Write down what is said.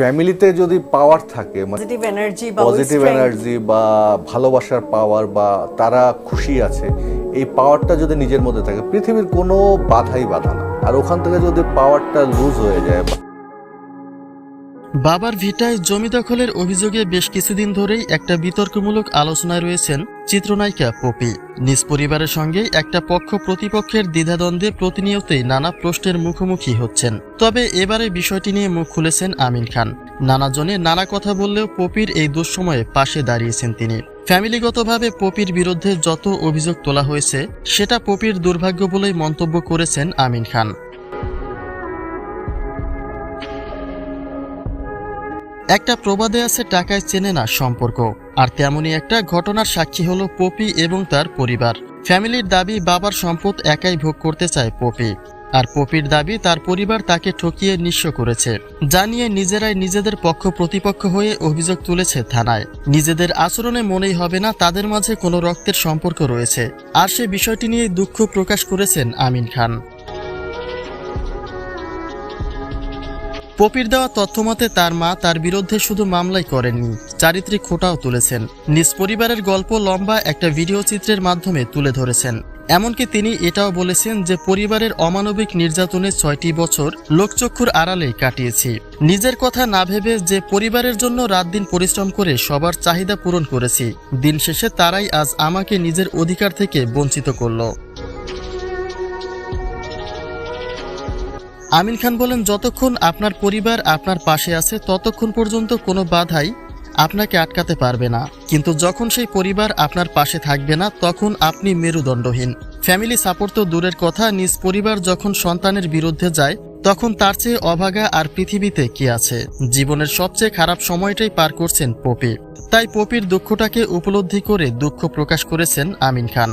ফ্যামিলিতে যদি পাওয়ার থাকে মানে পজিটিভ এনার্জি বা পজিটিভ এনার্জি বা ভালোবাসার পাওয়ার বা তারা খুশি আছে এই পাওয়ারটা যদি নিজের মধ্যে থাকে পৃথিবীর কোনো বাধাই বাধা না। আর ওখান থেকে যদি পাওয়ারটা লুজ হয়ে যায় বাবার ভিটায় জমি দখলের অভিযোগে বেশ কিছুদিন ধরেই একটা বিতর্কমূলক আলোচনায় রয়েছেন চিত্রনায়িকা পপি। নিজ পরিবারের সঙ্গে একটা পক্ষ প্রতিপক্ষের দ্বিধাদ্বন্দ্বে প্রতিনিয়তই নানা প্রশ্নের মুখোমুখি হচ্ছেন। তবে এবারে বিষয়টি নিয়ে মুখ খুলেছেন আমিন খান। নানা জনে নানা কথা বললেও পপির এই দুঃসময়ে পাশে দাঁড়িয়েছেন তিনি। ফ্যামিলিগতভাবে পপির বিরুদ্ধে যত অভিযোগ তোলা হয়েছে, সেটা পপির দুর্ভাগ্য বলেই মন্তব্য করেছেন আমিন খান। একটা প্রবাদে আছে, টাকায় চেনে না সম্পর্ক। আর তেমনই একটা ঘটনার সাক্ষী হলো পপি এবং তার পরিবার। ফ্যামিলির দাবি, বাবার সম্পদ একাই ভোগ করতে চায় পপি। আর পপির দাবি, তার পরিবার তাকে ঠকিয়ে নিঃস্ব করেছে। জানিয়ে নিজেরাই নিজেদের পক্ষ প্রতিপক্ষ হয়ে অভিযোগ তুলেছে থানায়। নিজেদের আচরণে মনেই হবে না, তাদের মাঝে কোনো রক্তের সম্পর্ক রয়েছে। আর সে বিষয়টি নিয়ে দুঃখ প্রকাশ করেছেন আমিন খান। পপির দেওয়া তথ্যমতে তার মা তার বিরুদ্ধে শুধু মামলাই করেননি, চারিত্রিক খোটাও তুলেছেন। নিজ পরিবারের গল্প লম্বা একটা ভিডিও চিত্রের মাধ্যমে তুলে ধরেছেন। এমনকি তিনি এটাও বলেছেন যে পরিবারের অমানবিক নির্যাতনে ছয়টি বছর লোকচক্ষুর আড়ালে কাটিয়েছি। নিজের কথা না ভেবে যে পরিবারের জন্য রাত দিন পরিশ্রম করে সবার চাহিদা পূরণ করেছি, দিন শেষে তারাই আজ আমাকে নিজের অধিকার থেকে বঞ্চিত করল। আমিন খান বলেন, যতক্ষণ আপনার পরিবার আপনার পাশে আছে, ততক্ষণ পর্যন্ত কোনো বাধাই আপনাকে আটকাতে পারবে না। কিন্তু যখন সেই পরিবার আপনার পাশে থাকবে না, তখন আপনি মেরুদণ্ডহীন। ফ্যামিলি সাপোর্ট তো দূরের কথা, নিজ পরিবার যখন সন্তানের বিরুদ্ধে যায়, তখন তার চেয়ে অভাগা আর পৃথিবীতে কি আছে? জীবনের সবচেয়ে খারাপ সময়টাই পার করছেন পপি। তাই পপির দুঃখটাকে উপলব্ধি করে দুঃখ প্রকাশ করেছেন আমিন খান।